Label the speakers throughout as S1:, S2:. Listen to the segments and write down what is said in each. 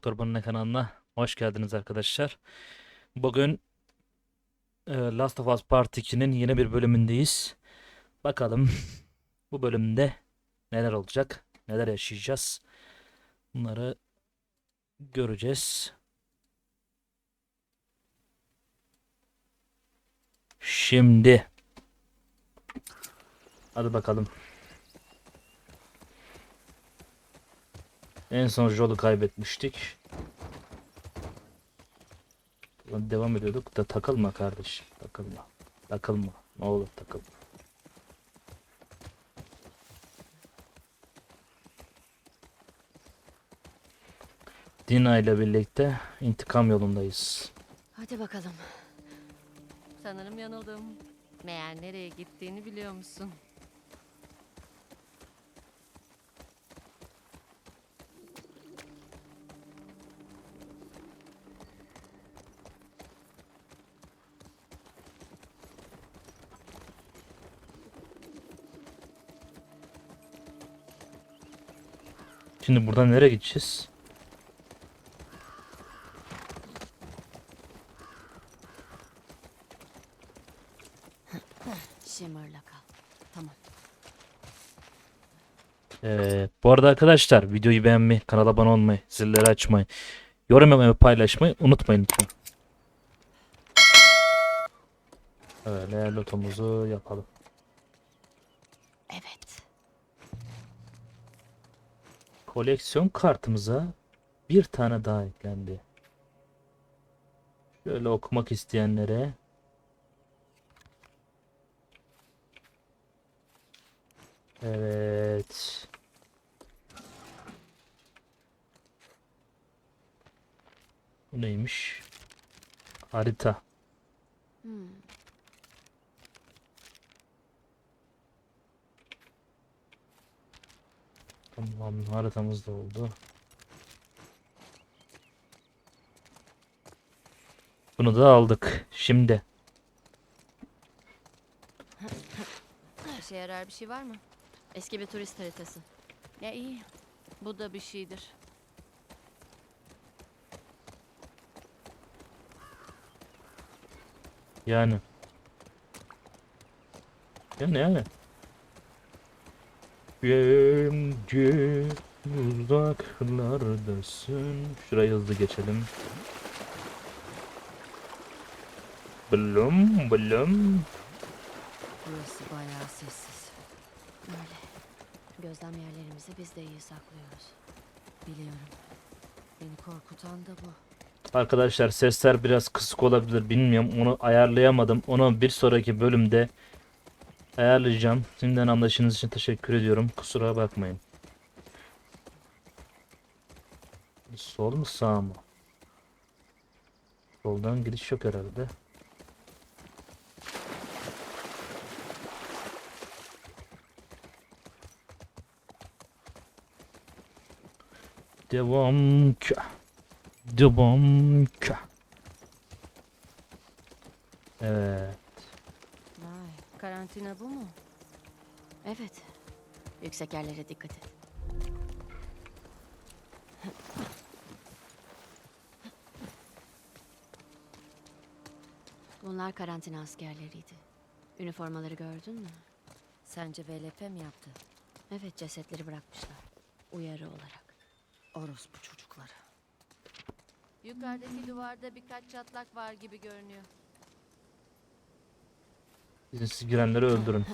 S1: Doktor Bunun kanalına hoş geldiniz arkadaşlar. Bugün e, Last of Us Part 2'nin yeni bir bölümündeyiz. Bakalım bu bölümde neler olacak, neler yaşayacağız. Bunları göreceğiz. Şimdi hadi bakalım. En son Joel'u kaybetmiştik. Devam ediyorduk da takılma kardeşim. Takılma. Takılma. Ne olur takılma. Dina ile birlikte intikam yolundayız.
S2: Hadi bakalım. Sanırım yanıldım. Meğer nereye gittiğini biliyor musun?
S1: Şimdi buradan nereye gideceğiz?
S2: Shimmer'la kal. Tamam.
S1: Evet. Bu arada arkadaşlar videoyu beğenmeyi, kanala abone olmayı, zilleri açmayı, yorum yapmayı, paylaşmayı unutmayın lütfen. Öyle lotomuzu yapalım. Koleksiyon kartımıza bir tane daha eklendi. Şöyle okumak isteyenlere Evet. Bu neymiş? Harita.
S2: Hmm.
S1: Tamam, haritamız da oldu. Bunu da aldık. Şimdi
S2: İşe yarar bir şey var mı? Eski bir turist haritası. Ya iyi. Bu da bir şeydir.
S1: yani. Yani yani. Yemce uzaklardasın. Şurayı hızlı geçelim. Blum blum.
S2: Burası bayağı sessiz. Öyle. Gözlem yerlerimizi biz de iyi saklıyoruz. Biliyorum. Beni korkutan da bu.
S1: Arkadaşlar sesler biraz kısık olabilir bilmiyorum onu ayarlayamadım onu bir sonraki bölümde ayarlayacağım. Şimdiden anlaşınız için teşekkür ediyorum. Kusura bakmayın. Sol mu sağ mı? Soldan gidiş yok herhalde. Devam ki Devam ki. Evet.
S2: Karantina bu mu? Evet. Yüksek yerlere dikkat et. Bunlar karantina askerleriydi. Üniformaları gördün mü? Sence VLP mi yaptı? Evet, cesetleri bırakmışlar. Uyarı olarak. Orospu çocukları. Yukarıdaki duvarda birkaç çatlak var gibi görünüyor.
S1: Siz girenleri öldürün.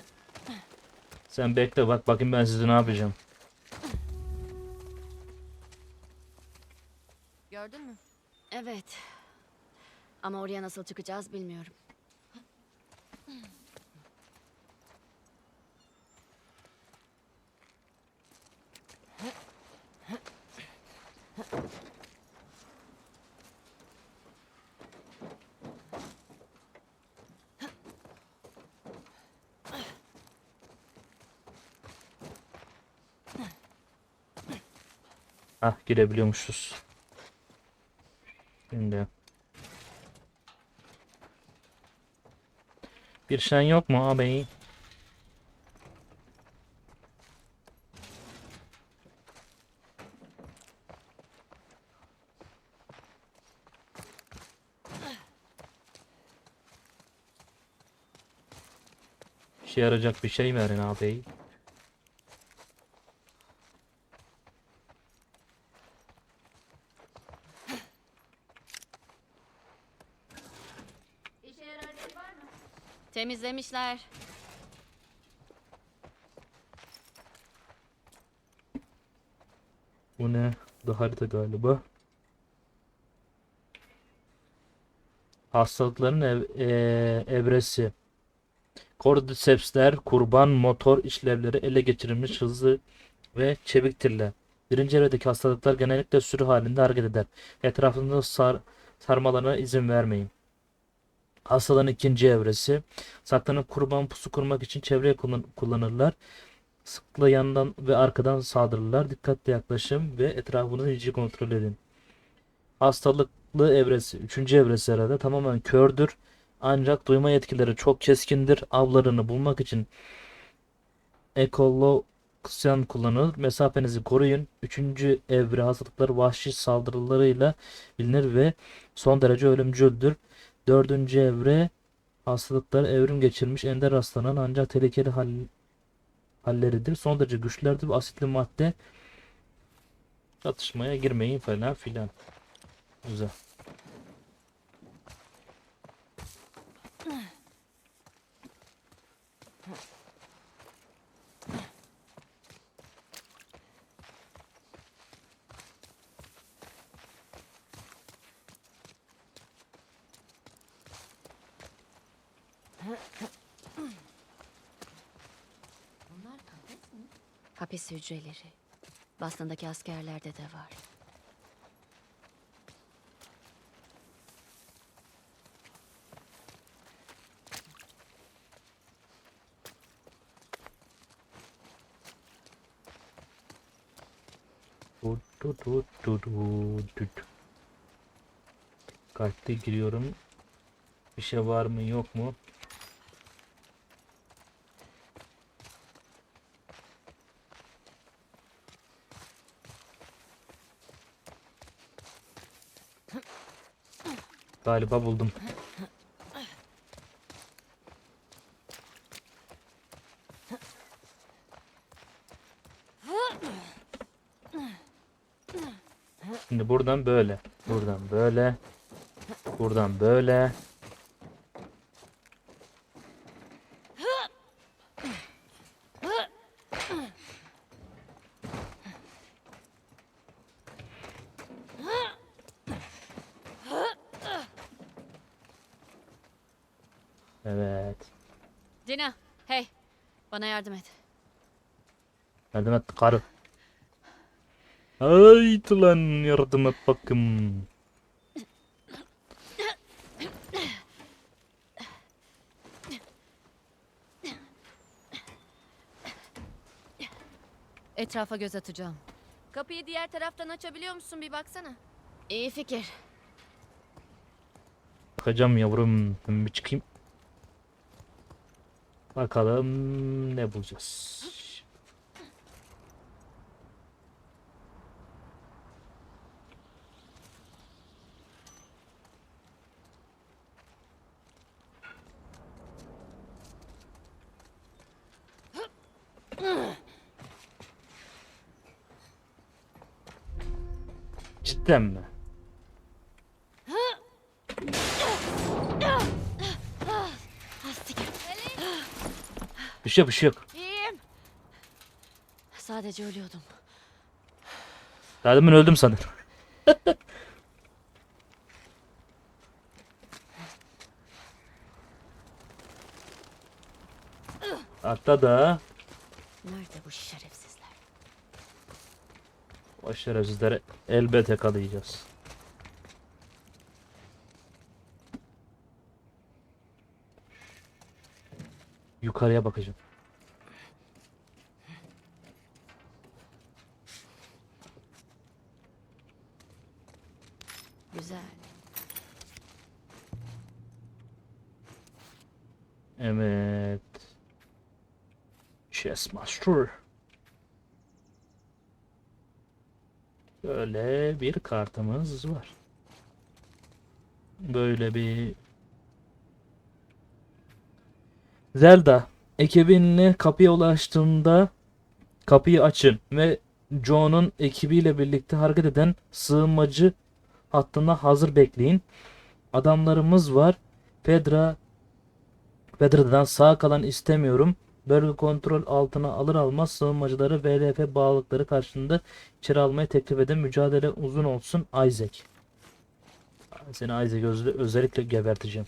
S1: Sen bekle bak bakayım ben sizi ne yapacağım.
S2: Gördün mü? Evet. Ama oraya nasıl çıkacağız bilmiyorum.
S1: Hah girebiliyormuşuz. Şimdi. Bir şey yok mu abi? işe yarayacak bir şey verin abi.
S2: Temizlemişler.
S1: Bu ne? Bu harita galiba. Hastalıkların ev, eee, evresi. Cordycepsler kurban motor işlevleri ele geçirilmiş hızlı ve çeviktirler. Birinci evredeki hastalıklar genellikle sürü halinde hareket eder. Etrafında sar, sarmalarına izin vermeyin. Hastalığın ikinci evresi. Saklanıp kurban pusu kurmak için çevreye kullan- kullanırlar. Sıkla yandan ve arkadan saldırırlar. Dikkatli yaklaşın ve etrafını iyice kontrol edin. Hastalıklı evresi. Üçüncü evresi herhalde. Tamamen kördür. Ancak duyma yetkileri çok keskindir. Avlarını bulmak için ekolokasyon kullanılır. Mesafenizi koruyun. Üçüncü evre hastalıklar vahşi saldırılarıyla bilinir ve son derece ölümcüldür. Dördüncü evre hastalıklar evrim geçirmiş ender rastlanan ancak tehlikeli hal, halleridir. Son derece güçlülerdir ve asitli madde çatışmaya girmeyin falan filan. Güzel.
S2: Bunlar kafes mi? Hapis hücreleri. Boston'daki askerlerde de var.
S1: Du, du, du, du. Dikkatli giriyorum. Bir şey var mı yok mu? Galiba buldum. Şimdi buradan böyle. Buradan böyle. Buradan böyle. Evet.
S2: Dina, hey. Bana yardım et.
S1: Yardım et karı. Haydi lan yardım et bakayım.
S2: Etrafa göz atacağım. Kapıyı diğer taraftan açabiliyor musun bir baksana. İyi fikir.
S1: Bakacağım yavrum. Ben bir çıkayım. Bakalım ne bulacağız. Cidden mi? Bir şey yok, bir şey yok.
S2: İyiyim. Sadece ölüyordum.
S1: Daha demin öldüm sanırım. Hatta da
S2: Nerede bu şerefsizler?
S1: o şerefsizleri elbet yakalayacağız. Yukarıya bakacağım.
S2: Güzel.
S1: Evet. Chess Master. Böyle bir kartımız var. Böyle bir Zelda ekibinle kapıya ulaştığında kapıyı açın ve Joe'nun ekibiyle birlikte hareket eden sığınmacı hattında hazır bekleyin. Adamlarımız var. Fedra Fedra'dan sağ kalan istemiyorum. Bölge kontrol altına alır almaz sığınmacıları VLF bağlılıkları karşısında içeri almaya teklif eden mücadele uzun olsun Isaac. Seni Isaac özellikle geberteceğim.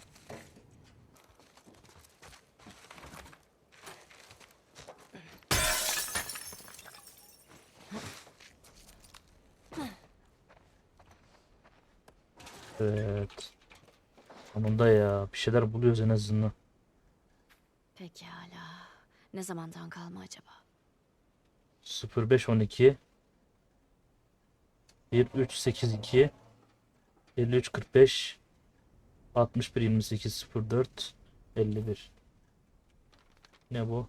S1: Evet. Sonunda ya. Bir şeyler buluyoruz en azından.
S2: Pekala. Ne zamandan kalma acaba?
S1: 0512 1382 5345 61 28 04 51 Ne bu?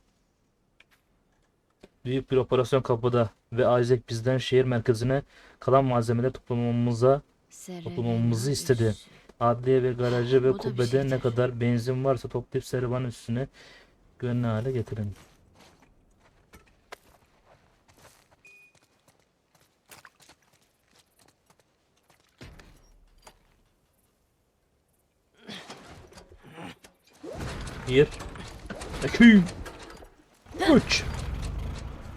S1: Büyük bir operasyon kapıda ve Isaac bizden şehir merkezine kalan malzemeler toplamamıza
S2: Serevina
S1: istedi. adliye ve garajı ve kubbede ne kadar benzin varsa toplayıp servan üstüne güvenli hale getirin. Bir. İki. Üç.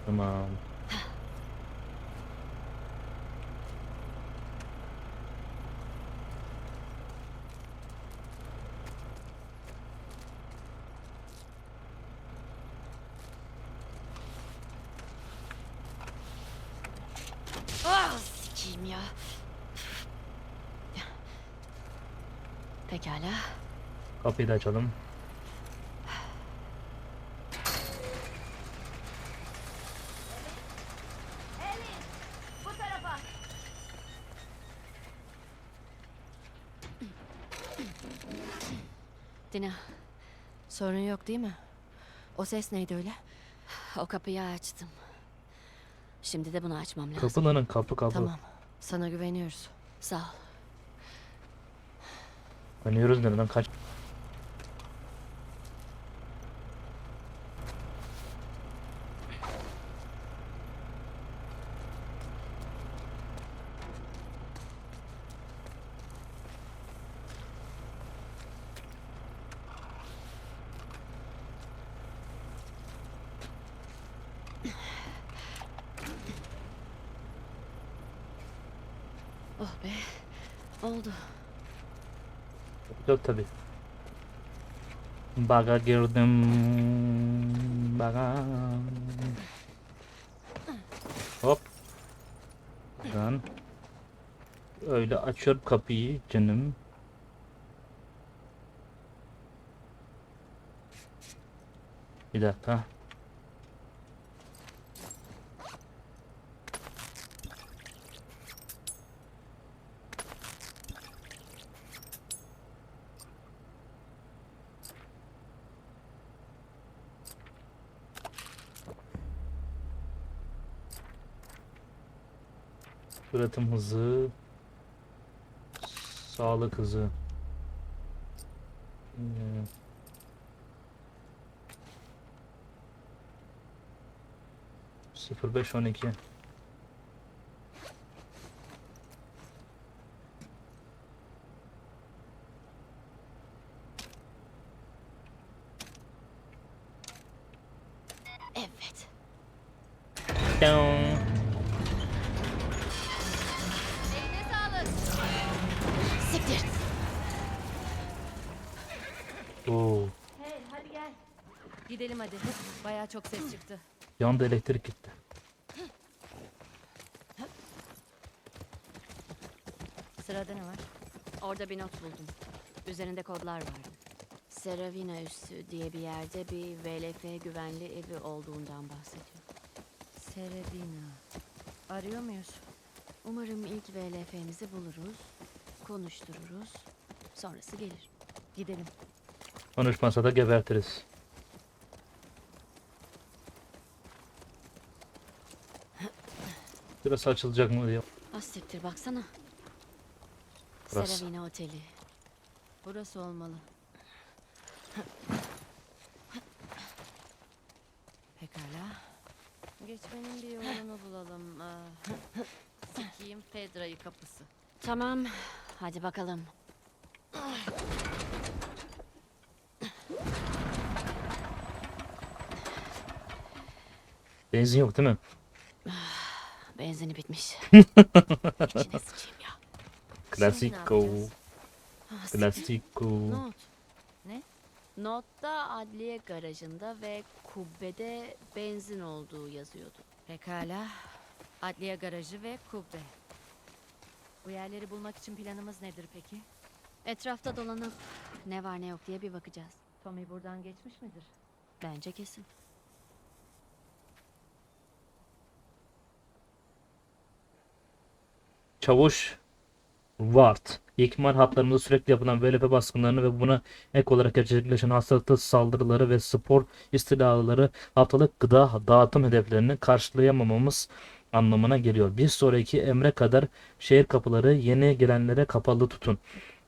S1: Tamam.
S2: Ah sikeyim ya. Pekala.
S1: Kapıyı da açalım.
S2: Dina. Sorun yok değil mi? O ses neydi öyle? O kapıyı açtım. Şimdi de bunu açmam lazım.
S1: Kapıların kapı kapı.
S2: Tamam. Sana güveniyoruz. Sağ ol.
S1: Oynuyoruz nereden kaç?
S2: Oh be. Oldu.
S1: Yok tabi. Baga girdim. Baga. Hop. Buradan. Öyle açıyorum kapıyı canım. Bir dakika. Üretim hızı. Sağlık hızı. Hmm. Sıfır beş on iki.
S2: Evet. Siktir. Gidelim hadi. Bayağı çok ses çıktı.
S1: yanda elektrik gitti.
S2: Sırada ne var? Orada bir not buldum. Üzerinde kodlar vardı. Seravina üssü diye bir yerde bir VLF güvenli evi olduğundan bahsediyor. Seravina. Arıyor muyuz? Umarım ilk VLF'mizi buluruz, konuştururuz. Sonrası gelir. Gidelim.
S1: Konuşmasa da gebertiriz. Burası açılacak mı diye.
S2: Az siktir baksana.
S1: Burası.
S2: Seravina Oteli. Burası olmalı.
S3: geçmenin bir yolunu bulalım. Aa, Sikiyim Fedra'yı kapısı.
S2: Tamam. Hadi bakalım.
S1: Benzin yok değil mi?
S2: Benzini bitmiş. İçine sıçayım ya.
S1: Klasiko.
S2: Ah, siktir.
S1: Klasiko.
S2: Not. Ne? Notta adliye garajında ve kubbede benzin olduğu yazıyordu.
S3: Pekala. Adliye garajı ve kubbe. Bu yerleri bulmak için planımız nedir peki?
S2: Etrafta dolanıp ne var ne yok diye bir bakacağız.
S3: Tommy buradan geçmiş midir?
S2: Bence kesin.
S1: Çavuş Ward. İkmal hatlarında sürekli yapılan VLP baskınlarını ve buna ek olarak gerçekleşen hastalıklı saldırıları ve spor istilaları haftalık gıda dağıtım hedeflerini karşılayamamamız anlamına geliyor. Bir sonraki emre kadar şehir kapıları yeni gelenlere kapalı tutun.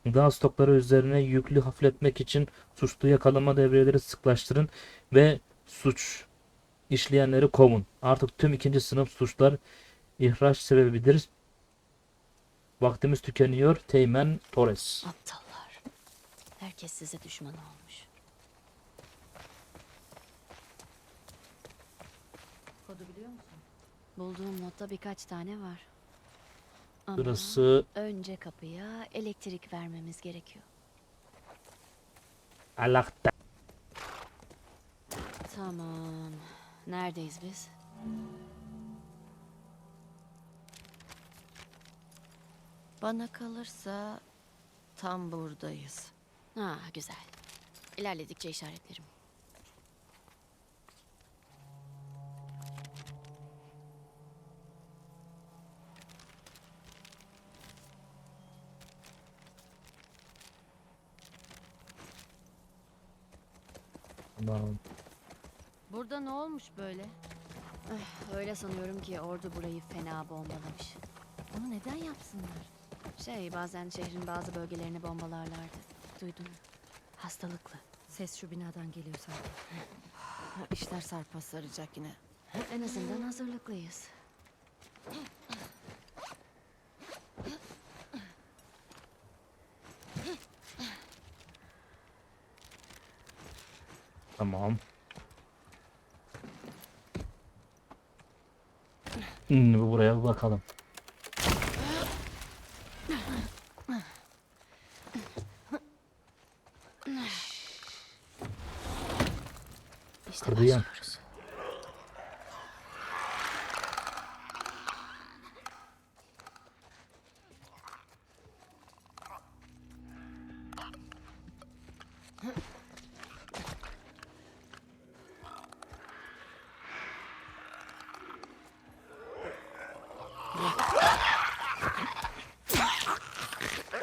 S1: Gıda stokları üzerine yüklü hafifletmek için suçlu yakalama devreleri sıklaştırın ve suç işleyenleri kovun. Artık tüm ikinci sınıf suçlar ihraç sebebidir. Vaktimiz tükeniyor. Teğmen Torres.
S2: Aptallar. Herkes size düşman olmuş.
S3: Kodu biliyor musun?
S2: Bulduğum notta birkaç tane var. Ama
S1: Burası
S2: önce kapıya elektrik vermemiz gerekiyor.
S1: Alakta.
S2: Tamam. Neredeyiz biz?
S3: Bana kalırsa tam buradayız.
S2: Ha güzel. İlerledikçe işaretlerim.
S1: Tamam.
S3: Burada ne olmuş böyle?
S2: Öyle sanıyorum ki ordu burayı fena bombalamış.
S3: Onu neden yapsınlar?
S2: Şey bazen şehrin bazı bölgelerini bombalarlardı. Duydun mu? Hastalıklı.
S3: Ses şu binadan geliyor sanki. İşler sarpa saracak yine.
S2: En azından hazırlıklıyız.
S1: Tamam. Şimdi buraya bir bakalım.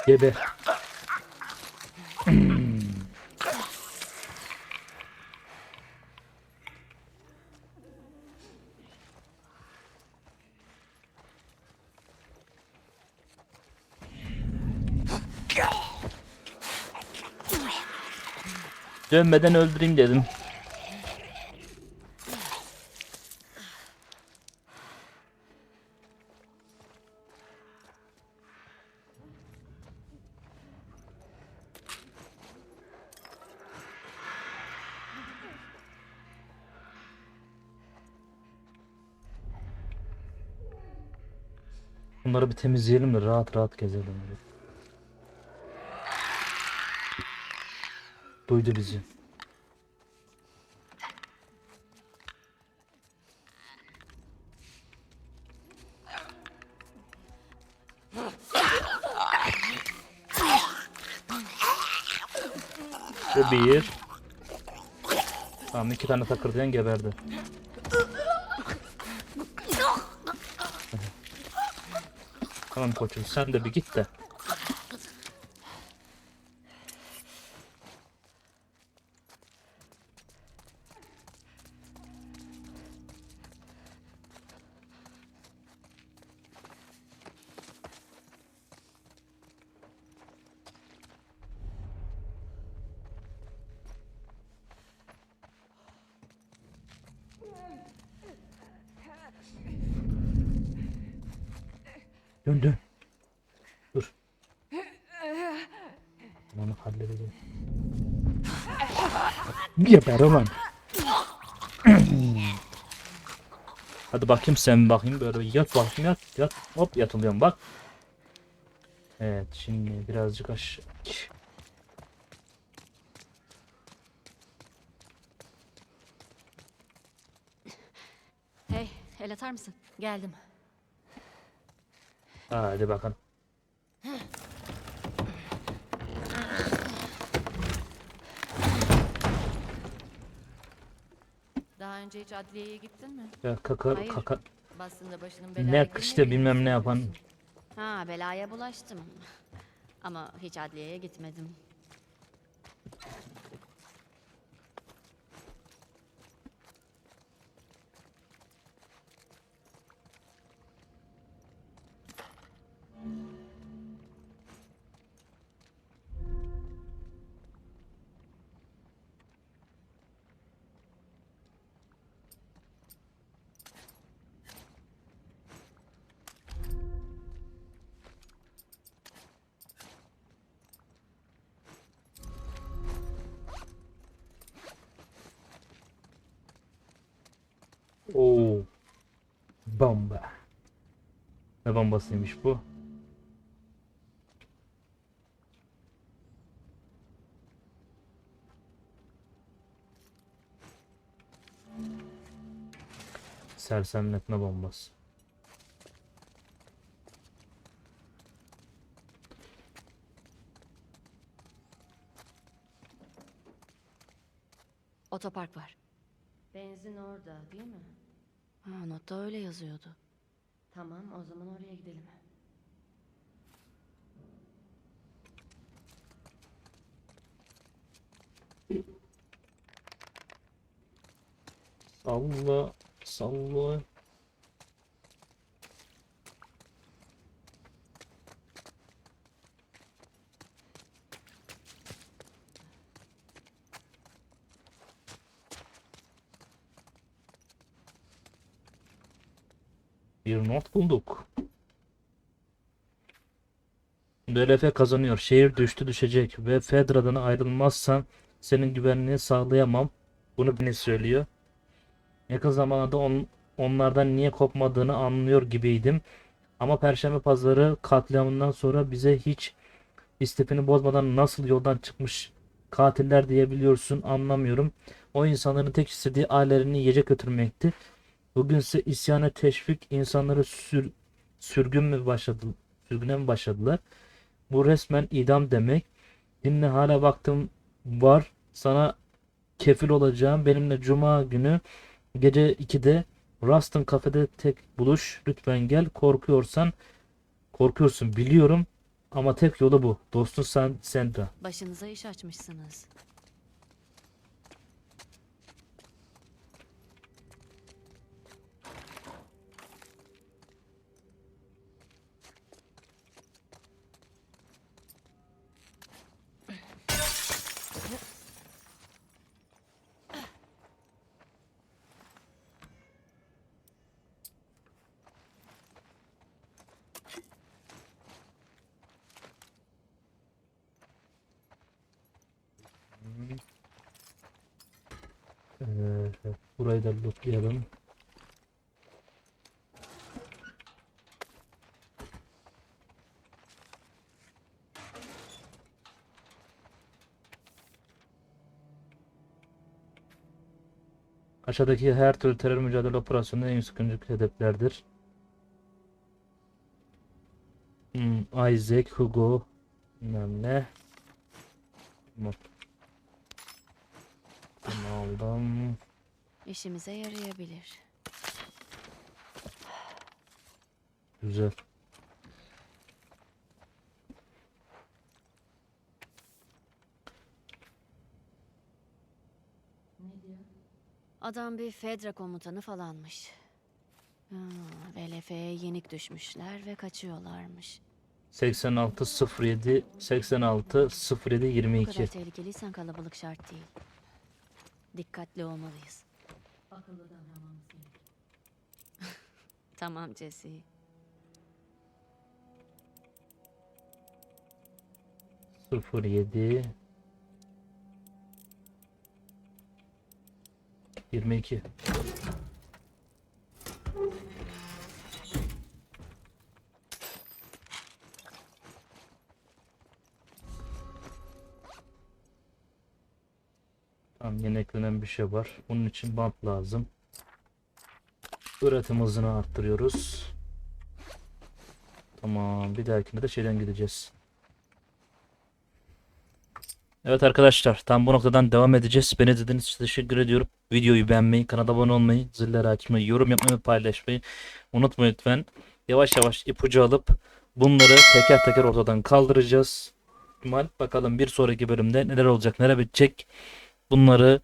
S1: Gebe. Dönmeden öldüreyim dedim. Bunları bir temizleyelim de rahat rahat gezelim. Duydu bizi. Bir. Tamam iki tane takırdayan geberdi. Tamam koçum sen de bir git de. Dön dön. Dur. Onu halledeceğim. Geber ulan. Hadi bakayım sen bakayım böyle yat bakayım yat yat hop yatılıyorum bak. Evet şimdi birazcık aşağı.
S2: Hey, el atar mısın?
S3: Geldim.
S1: Hadi bakalım.
S3: Daha önce hiç adliyeye gittin mi?
S1: Ya kaka
S2: Hayır.
S1: kaka
S3: Bastığında başının belaya
S1: ne
S3: girmedi mi?
S1: bilmem ne yapan
S2: Ha, belaya bulaştım. Ama hiç adliyeye gitmedim.
S1: Bombasıymış bu? Sersemletme bombası.
S2: Otopark var.
S3: Benzin orada değil mi?
S2: Ha, notta öyle yazıyordu.
S3: Tamam o zaman oraya gidelim.
S1: Salla, salla. Bir not bulduk. DLF kazanıyor. Şehir düştü düşecek ve Fedra'dan ayrılmazsan senin güvenliğini sağlayamam. Bunu beni söylüyor. Yakın zamanda on, onlardan niye kopmadığını anlıyor gibiydim. Ama Perşembe Pazarı katliamından sonra bize hiç istifini bozmadan nasıl yoldan çıkmış katiller diyebiliyorsun anlamıyorum. O insanların tek istediği ailelerini yiyecek götürmekti. Bugünse isyana teşvik insanları sür, sürgün mü başladı, sürgüne mi başladılar? Bu resmen idam demek. Dinle hala vaktim var. Sana kefil olacağım. Benimle cuma günü Gece 2'de Rustin kafede tek buluş. Lütfen gel. Korkuyorsan korkuyorsun biliyorum ama tek yolu bu. Dostun sen Sandra.
S2: Başınıza iş açmışsınız.
S1: Evet, burayı lootlayalım. Aşağıdaki her türlü terör mücadele operasyonunda en sıkıntı hedeflerdir. Hmm, Isaac, Hugo, bilmem ne. Tamam. Bunu aldım.
S2: İşimize yarayabilir.
S1: Güzel.
S2: Adam bir Fedra komutanı falanmış. Ha, VLF'ye yenik düşmüşler ve kaçıyorlarmış.
S1: 86 07 86 07
S2: Bu
S1: 22.
S2: kadar tehlikeliysen kalabalık şart değil. Dikkatli olmalıyız.
S3: Akıllı davranmamız gerek.
S2: Tamam Jesse.
S1: Sıfır yedi. Yirmi iki. Eklenen bir şey var. Bunun için bant lazım. Üretim hızını arttırıyoruz. Tamam bir dahakinde de şeyden gideceğiz. Evet arkadaşlar tam bu noktadan devam edeceğiz. Beni izlediğiniz için teşekkür ediyorum. Videoyu beğenmeyi, kanala abone olmayı, zilleri açmayı, yorum yapmayı paylaşmayı unutmayın lütfen. Yavaş yavaş ipucu alıp bunları teker teker ortadan kaldıracağız. İhtimal bakalım bir sonraki bölümde neler olacak, neler bitecek. Bunları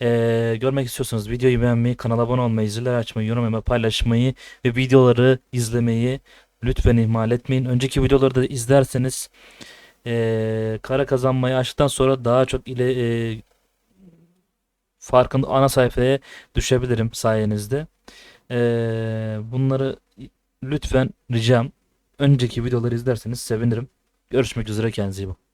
S1: eee, görmek istiyorsanız videoyu beğenmeyi, kanala abone olmayı, zilleri açmayı, yorum yapmayı, paylaşmayı ve videoları izlemeyi lütfen ihmal etmeyin. Önceki videoları da izlerseniz eee kara kazanmayı açtıktan sonra daha çok ile eee farkında ana sayfaya düşebilirim sayenizde. Eee, bunları lütfen ricam önceki videoları izlerseniz sevinirim. Görüşmek üzere kendinize iyi bakın.